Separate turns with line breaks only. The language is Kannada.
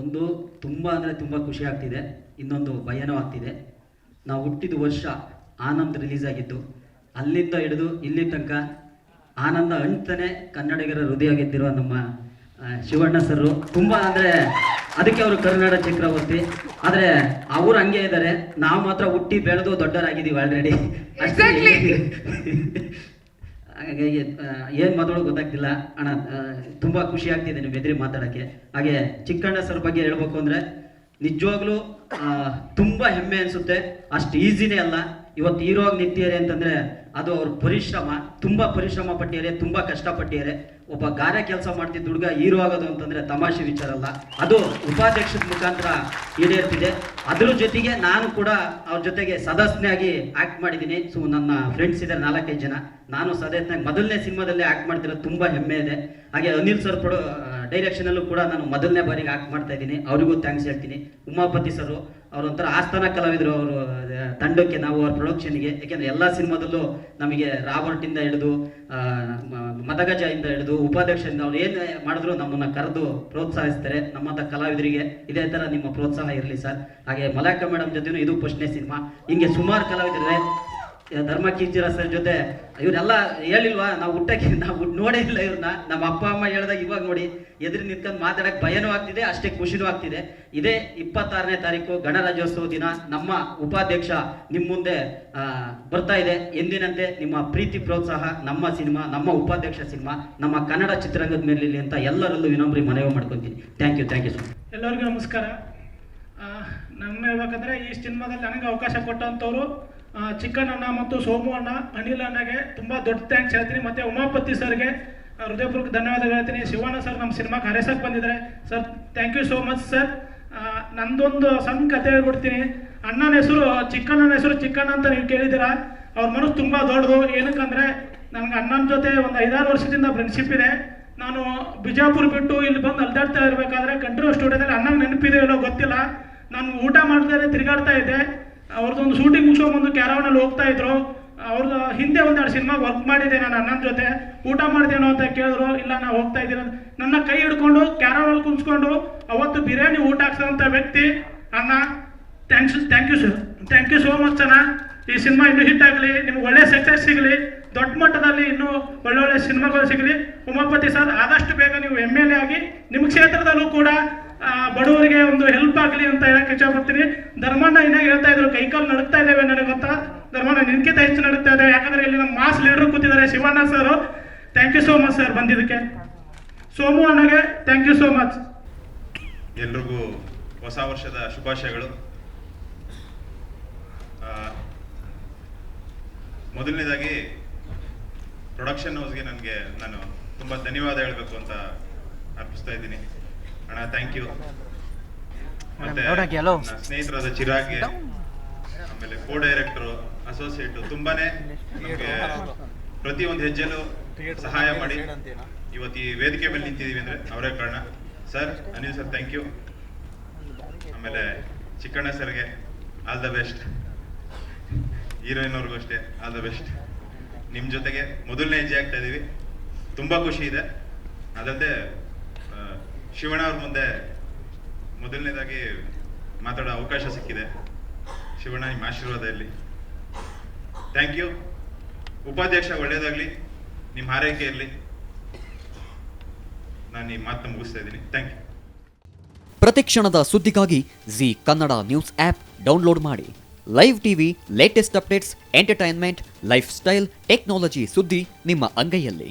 ಒಂದು ತುಂಬ ಅಂದರೆ ತುಂಬ ಖುಷಿ ಆಗ್ತಿದೆ ಇನ್ನೊಂದು ಭಯನೂ ಆಗ್ತಿದೆ ನಾವು ಹುಟ್ಟಿದ ವರ್ಷ ಆನಂದ್ ರಿಲೀಸ್ ಆಗಿದ್ದು ಅಲ್ಲಿಂದ ಹಿಡಿದು ಇಲ್ಲಿ ತನಕ ಆನಂದ ಅಂತಾನೆ ಕನ್ನಡಿಗರ ಹೃದಯ ಗೆದ್ದಿರುವ ನಮ್ಮ ಶಿವಣ್ಣ ಸರ್ರು. ತುಂಬ ಅಂದರೆ ಅದಕ್ಕೆ ಅವರು ಕನ್ನಡ ಚಕ್ರವರ್ತಿ. ಆದರೆ ಅವರು ಹಂಗೆ ಇದ್ದಾರೆ ನಾವು ಮಾತ್ರ ಹುಟ್ಟಿ ಬೆಳೆದು ದೊಡ್ಡವರಾಗಿದ್ದೀವಿ ಆಲ್ರೆಡಿ. ಹಾಗಾಗಿ ಏನು ಮಾತಾಡೋ ಗೊತ್ತಾಗ್ತಿಲ್ಲ. ಅಣ್ಣ ತುಂಬ ಖುಷಿ ಆಗ್ತಿದೆ ನೀವು ಎದುರಿ ಮಾತಾಡೋಕ್ಕೆ. ಹಾಗೆ ಚಿಕ್ಕಣ್ಣ ಸರ್ ಬಗ್ಗೆ ಹೇಳ್ಬೇಕು ಅಂದ್ರೆ, ನಿಜವಾಗ್ಲೂ ತುಂಬಾ ಹೆಮ್ಮೆ ಅನ್ಸುತ್ತೆ. ಅಷ್ಟು ಈಸಿನೇ ಅಲ್ಲ. ಇವತ್ತು ಹೀರೋ ಆಗಿ ನಿಂತಿದ್ದಾರೆ ಅಂತಂದ್ರೆ ಅದು ಅವ್ರ ಪರಿಶ್ರಮ, ತುಂಬಾ ಪರಿಶ್ರಮ ಪಟ್ಟಿದ್ದಾರೆ, ತುಂಬಾ ಕಷ್ಟಪಟ್ಟಿದ್ದಾರೆ. ಒಬ್ಬ ಗಾರೆ ಕೆಲಸ ಮಾಡ್ತಿದ್ದ ಹುಡುಗ ಹೀರೋ ಆಗೋದು ಅಂತಂದ್ರೆ ತಮಾಷೆ ವಿಚಾರ ಅಲ್ಲ. ಅದು ಉಪಾಧ್ಯಕ್ಷದ ಮುಖಾಂತರ ಈಡೇರ್ತಿದೆ. ಅದ್ರ ಜೊತೆಗೆ ನಾನು ಕೂಡ ಅವ್ರ ಜೊತೆಗೆ ಸದಸ್ಯನಾಗಿ ಆಕ್ಟ್ ಮಾಡಿದ್ದೀನಿ. ಸೊ ನನ್ನ ಫ್ರೆಂಡ್ಸ್ ಇದ್ದಾರೆ ನಾಲ್ಕೈದು ಜನ. ನಾನು ಸದಸ್ಯನಾಗಿ ಮೊದಲನೇ ಸಿನಿಮಾದಲ್ಲಿ ಆಕ್ಟ್ ಮಾಡ್ತಿರೋದು ತುಂಬಾ ಹೆಮ್ಮೆ ಇದೆ. ಹಾಗೆ ಅನಿಲ್ ಸರ್ ಪ್ರೊಡೋ ಡೈರೆಕ್ಷನ್ ಅಲ್ಲೂ ಕೂಡ ನಾನು ಮೊದಲನೇ ಬಾರಿಗೆ ಆಕ್ಟ್ ಮಾಡ್ತಾ ಇದ್ದೀನಿ. ಅವರಿಗೂ ಥ್ಯಾಂಕ್ಸ್ ಹೇಳ್ತೀನಿ. ಉಮಾಪತಿ ಸರ್ ಅವರೊಂಥರ ಆಸ್ಥಾನ ಕಲಾವಿದರು ಅವರು ತಂಡಕ್ಕೆ ನಾವು ಅವ್ರ ಪ್ರೊಡಕ್ಷನ್ಗೆ ಯಾಕೆಂದ್ರೆ ಎಲ್ಲ ಸಿನಿಮಾದಲ್ಲೂ ನಮಗೆ ರಾಬರ್ಟ್ ಇಂದ ಹಿಡಿದು ಆ, ಮದಗಜ ಇಂದ ಹಿಡಿದು ಉಪಾಧ್ಯಕ್ಷರಿಂದ ಅವ್ರು ಏನು ಮಾಡಿದ್ರು ನಮ್ಮನ್ನ ಕರೆದು ಪ್ರೋತ್ಸಾಹಿಸ್ತಾರೆ. ನಮ್ಮಂಥ ಕಲಾವಿದರಿಗೆ ಇದೇ ಥರ ನಿಮ್ಮ ಪ್ರೋತ್ಸಾಹ ಇರಲಿ ಸರ್. ಹಾಗೆ ಮಲಾಕ ಮೇಡಮ್ ಜೊತೆನೂ ಇದು ಫಸ್ಟ್ನೇ ಸಿನಿಮಾ. ಹಿಂಗೆ ಸುಮಾರು ಕಲಾವಿದರಿದ್ದಾರೆ ಧರ್ಮ ಕೀರ್ತಿರ ಸರ್ ಜೊತೆ, ಇವರೆಲ್ಲ ಹೇಳಿಲ್ವಾ, ನಾವು ಹುಟ್ಟಕ್ಕೆ, ನಾವು ನೋಡೇ ಇಲ್ಲ ಇವ್ರನ್ನ. ನಮ್ಮ ಅಪ್ಪ, ಅಮ್ಮ ಹೇಳ್ದಾಗ ಇವಾಗ ನೋಡಿ, ಎದುರು ನಿಂತ್ಕೊಂಡು ಮಾತಾಡಕ್ ಭಯನೂ ಆಗ್ತಿದೆ, ಅಷ್ಟೇ ಖುಷಿನೂ ಆಗ್ತಿದೆ. ಇದೇ ಇಪ್ಪತ್ತಾರನೇ ತಾರೀಕು ಗಣರಾಜ್ಯೋತ್ಸವ ದಿನ, ನಮ್ಮ ಉಪಾಧ್ಯಕ್ಷ ನಿಮ್ಮ ಮುಂದೆ ಬರ್ತಾ ಇದೆ. ಎಂದಿನಂತೆ ನಿಮ್ಮ ಪ್ರೀತಿ ಪ್ರೋತ್ಸಾಹ, ನಮ್ಮ ಸಿನಿಮಾ, ನಮ್ಮ ಉಪಾಧ್ಯಕ್ಷ ಸಿನಿಮಾ, ನಮ್ಮ ಕನ್ನಡ ಚಿತ್ರರಂಗದ ಮೇಲೆ ಇರ್ಲಿ ಅಂತ ಎಲ್ಲರಲ್ಲೂ ವಿನಮ್ರಿ ಮನವಿ ಮಾಡ್ಕೊತೀನಿ. Thank you thank you sir
ಎಲ್ಲರಿಗೂ ನಮಸ್ಕಾರ. ನಮ್ಮ ಹೇಳ್ಬೇಕಂದ್ರೆ ಈ ಸಿನಿಮಾದಲ್ಲಿ ನನಗೆ ಅವಕಾಶ ಕೊಟ್ಟಂಥವ್ರು ಚಿಕ್ಕಣ್ಣಣ್ಣ ಮತ್ತು ಸೋಮು ಅಣ್ಣ ಅನಿಲ್ ಅಣ್ಣಗೆ ತುಂಬ ದೊಡ್ಡ ಥ್ಯಾಂಕ್ಸ್ ಹೇಳ್ತೀನಿ. ಮತ್ತು ಉಮಾಪತಿ ಸರ್ಗೆ ಹೃದಯಪೂರ್ವಕ ಧನ್ಯವಾದಗಳು ಹೇಳ್ತೀನಿ. ಶಿವಣ್ಣ ಸರ್ ನಮ್ಮ ಸಿನಿಮಾ ಹರೇಸಕ್ಕೆ ಬಂದಿದ್ದಾರೆ. Sir thank you so much sir ನಂದೊಂದು ಸಣ್ಣ ಕತೆ ಹೇಳ್ಬಿಡ್ತೀನಿ. ಅಣ್ಣನ ಹೆಸರು, ಚಿಕ್ಕಣ್ಣನ ಹೆಸರು ಚಿಕ್ಕಣ್ಣ ಅಂತ ನೀವು ಕೇಳಿದ್ದೀರಾ? ಅವ್ರ ಮನಸ್ಸು ತುಂಬ ದೊಡ್ಡದು. ಏನಕ್ಕಂದರೆ, ನನಗೆ ಅಣ್ಣನ ಜೊತೆ ಒಂದು ಐದಾರು ವರ್ಷದಿಂದ ಫ್ರೆಂಡ್ಶಿಪ್ ಇದೆ. ನಾನು ಬಿಜಾಪುರ ಬಿಟ್ಟು ಇಲ್ಲಿ ಬಂದು ಅಲ್ದಾಡ್ತಾ ಇರಬೇಕಾದ್ರೆ ಕಂಟ್ರೋಲ್ ಸ್ಟುಡಿಯೋದಲ್ಲಿ ಅಣ್ಣನ ನೆನಪಿದೆ ಇಲ್ಲೋ ಗೊತ್ತಿಲ್ಲ. ನಾನು ಊಟ ಮಾಡ್ದೇ ತಿರುಗಾಡ್ತಾ ಇದ್ದೆ. ಅವ್ರದ್ದೊಂದು ಶೂಟಿಂಗ್ ಮುಗಿಸ್ಕೊಂಬಂದು ಕ್ಯಾರವನಲ್ಲಿ ಹೋಗ್ತಾ ಇದ್ರು. ಅವ್ರದ್ದು ಹಿಂದೆ ಒಂದೆರಡು ಸಿನಿಮಾ ವರ್ಕ್ ಮಾಡಿದೆ ನಾನು ಅಣ್ಣನ ಜೊತೆ. ಊಟ ಮಾಡ್ದೇನೋ ಅಂತ ಕೇಳಿದ್ರು. ಇಲ್ಲ, ನಾ ಹೋಗ್ತಾ ಇದ್ದೀನಿ ನನ್ನ ಕೈ ಹಿಡ್ಕೊಂಡು ಕ್ಯಾರಾವಲ್ ಕುಂಚ್ಕೊಂಡು ಅವತ್ತು ಬಿರಿಯಾನಿ ಊಟ ಹಾಕ್ಸೋಂಥ ವ್ಯಕ್ತಿ, ಅಣ್ಣ thanks thank you sir thank you so much ಅಣ್ಣ. ಈ ಸಿನಿಮಾ ಇನ್ನೂ ಹಿಟ್ ಆಗಲಿ, ನಿಮ್ಗೆ ಒಳ್ಳೆ ಸಕ್ಸಸ್ ಸಿಗಲಿ. ದೊಡ್ಡ ಮಟ್ಟದಲ್ಲಿ ಇನ್ನೂ ಒಳ್ಳೊಳ್ಳೆ ಸಿನಿಮಾಗಳು ಸಿಗಲಿ. ಉಮಾಪತಿ ಸರ್ ಆದಷ್ಟು ಬೇಗ ನೀವು ಎಂ ಎಲ್ ಎ ಆಗಿ ನಿಮ್ಮ ಕ್ಷೇತ್ರದಲ್ಲೂ ಕೂಡ ಬಡವರಿಗೆ ಒಂದು ಆಗಲಿ ಅಂತ ಹೇಳಕ್ಕೆ ಇಷ್ಟಪಡ್ತೀನಿ ಧರ್ಮಣ್ಣ ಇನ್ನಾಗ ಹೇಳ್ತಾ ಇದ್ರು ಕೈಕಾಲು ನಡುಕ್ತಾ ಇದ್ದೇವೆ ನನಗೆ ಗೊತ್ತಾ? ಧರ್ಮಣ್ಣ ನಿನ್ಕಿಂತ ಹೆಚ್ಚು ನಡುಕ್ತಾ ಇದೆ ಯಾಕಂದ್ರೆ ಇಲ್ಲಿ ನಮ್ಮ ಮಾಸ್ ಲೀಡರ್ ಕೂತಿದ್ದಾರೆ, Shivanna sir thank you so much sir ಬಂದಿದ್ದಕ್ಕೆ. ಸೋಮು ಅಣ್ಣಗೆ ಥ್ಯಾಂಕ್ ಯು ಸೋ ಮಚ್
ಎಲ್ರಿಗೂ ಹೊಸ ವರ್ಷದ ಶುಭಾಶಯಗಳು. ಮೊದಲನೇದಾಗಿ ಪ್ರೊಡಕ್ಷನ್ ಹೌಸ್ಗೆ ನನಗೆ ನಾನು ತುಂಬ ಧನ್ಯವಾದ ಹೇಳಬೇಕು ಅಂತ ಅರ್ಪಿಸ್ತಾ ಇದ್ದೀನಿ. ಅಣ್ಣ ಥ್ಯಾಂಕ್ ಯು ಸ್ನೇಹಿತರಾದ ಚಿರಾಗ್ ಆಮೇಲೆ ಕೋ ಡೈರೆಕ್ಟರು ಅಸೋಸಿಯೇಟ್ ತುಂಬಾನೇ ನಮಗೆ ಪ್ರತಿಯೊಂದು ಹೆಜ್ಜೆಲೂ ಸಹಾಯ ಮಾಡಿ. ಇವತ್ತು ಈ ವೇದಿಕೆ ಮೇಲೆ ನಿಂತಿದ್ದೀವಿ ಅಂದ್ರೆ ಅವರೇ ಕಾರಣ. Sir Anil sir thank you ಆಮೇಲೆ ಚಿಕ್ಕಣ್ಣ ಸರ್ಗೆ ಆಲ್ ದ ಬೆಸ್ಟ್ ಹೀರೋಯಿನ್ ಅವ್ರಿಗೂ ಅಷ್ಟೇ ಆಲ್ ದ ಬೆಸ್ಟ್ ನಿಮ್ಮ ಜೊತೆಗೆ ಮೊದಲನೇ ಹೆಜ್ಜೆ ಆಗ್ತಾ ಇದೀವಿ. ತುಂಬಾ ಖುಷಿ ಇದೆ. ಅದಲ್ಲದೆ ಆ, ಶಿವಣ್ಣ ಅವ್ರ ಮುಂದೆ ಮೊದಲನೇದಾಗಿ ಮಾತಾಡೋ ಅವಕಾಶ ಸಿಕ್ಕಿದೆ. ಶಿವಣ್ಣ, ನಿಮ್ಮ ಆಶೀರ್ವಾದ ಇರಲಿ ಥ್ಯಾಂಕ್ ಯು ಉಪಾಧ್ಯಕ್ಷ ಒಳ್ಳೇದಾಗಲಿ, ನಿಮ್ಮ ಆರೈಕೆ ಇರಲಿ. ನಾನು ಈ ಮಾತನ್ನ ಮುಗಿಸ್ತಾ ಇದ್ದೀನಿ. ಥ್ಯಾಂಕ್ ಯು
ಪ್ರತಿಕ್ಷಣದ ಸುದ್ದಿಗಾಗಿ Zee Kannada news app download ಮಾಡಿ. Live TV latest updates entertainment lifestyle technology ಸುದ್ದಿ ನಿಮ್ಮ ಅಂಗೈಯಲ್ಲಿ.